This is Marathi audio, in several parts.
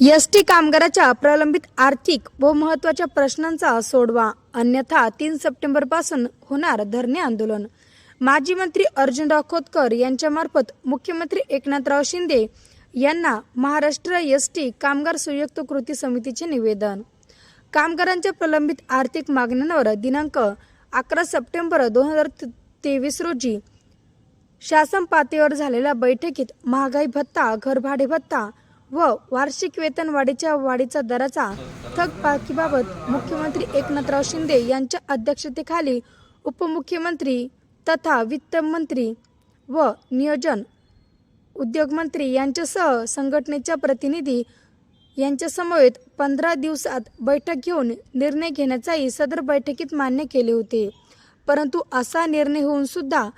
एस टी कामगाराच्या प्रलंबित आर्थिक व महत्त्वाच्या प्रश्नांचा सोडवा अन्यथा तीन सप्टेंबरपासून होणार धरणे आंदोलन. माजी मंत्री अर्जुनराव खोतकर यांच्यामार्फत मुख्यमंत्री एकनाथराव शिंदे यांना महाराष्ट्र एस टी कामगार संयुक्त कृती समितीचे निवेदन. कामगारांच्या प्रलंबित आर्थिक मागण्यांवर दिनांक अकरा सप्टेंबर दोन हजार तेवीस रोजी शासन पातळीवर झालेल्या बैठकीत महागाई भत्ता घरभाडे भत्ता व वार्षिक वेतन वाढीच्या वाढीचा दराचा थकबाकीबाबत मुख्यमंत्री एकनाथराव शिंदे यांच्या अध्यक्षतेखाली उपमुख्यमंत्री तथा वित्तमंत्री व नियोजन उद्योगमंत्री यांच्यासह संघटनेच्या प्रतिनिधी यांच्यासमवेत पंधरा दिवसात बैठक घेऊन निर्णय घेण्याचाही सदर बैठकीत मान्य केले होते. परंतु असा निर्णय होऊन सुद्धा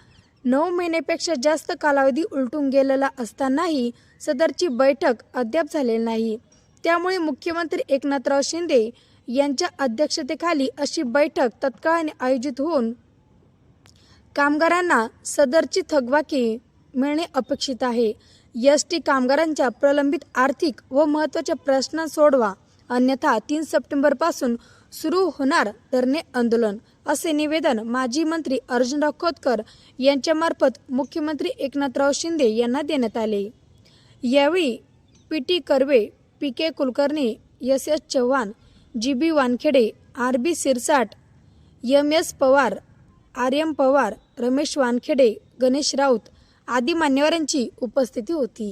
नऊ महिन्यापेक्षा जास्त कालावधी उलटून गेलेला असतानाही सदरची बैठक अद्याप झालेली नाही. त्यामुळे मुख्यमंत्री एकनाथराव शिंदे यांच्या अध्यक्षतेखाली अशी बैठक तत्काळाने आयोजित होऊन कामगारांना सदरची थकबाकी मिळणे अपेक्षित आहे. एस टी कामगारांच्या प्रलंबित आर्थिक व महत्त्वाच्या प्रश्न सोडवा अन्यथा तीन सप्टेंबरपासून सुरू होणार धरणे आंदोलन. असे निवेदन माजी मंत्री अर्जुनराव खोतकर यांच्यामार्फत मुख्यमंत्री एकनाथराव शिंदे यांना देण्यात आले. यावेळी P T Karve P K Kulkarni S S Chavan G B Wankhede R B Sirsat M S Pawar R M Pawar Ramesh Wankhede Ganesh Raut आदी मान्यवरांची उपस्थिती होती.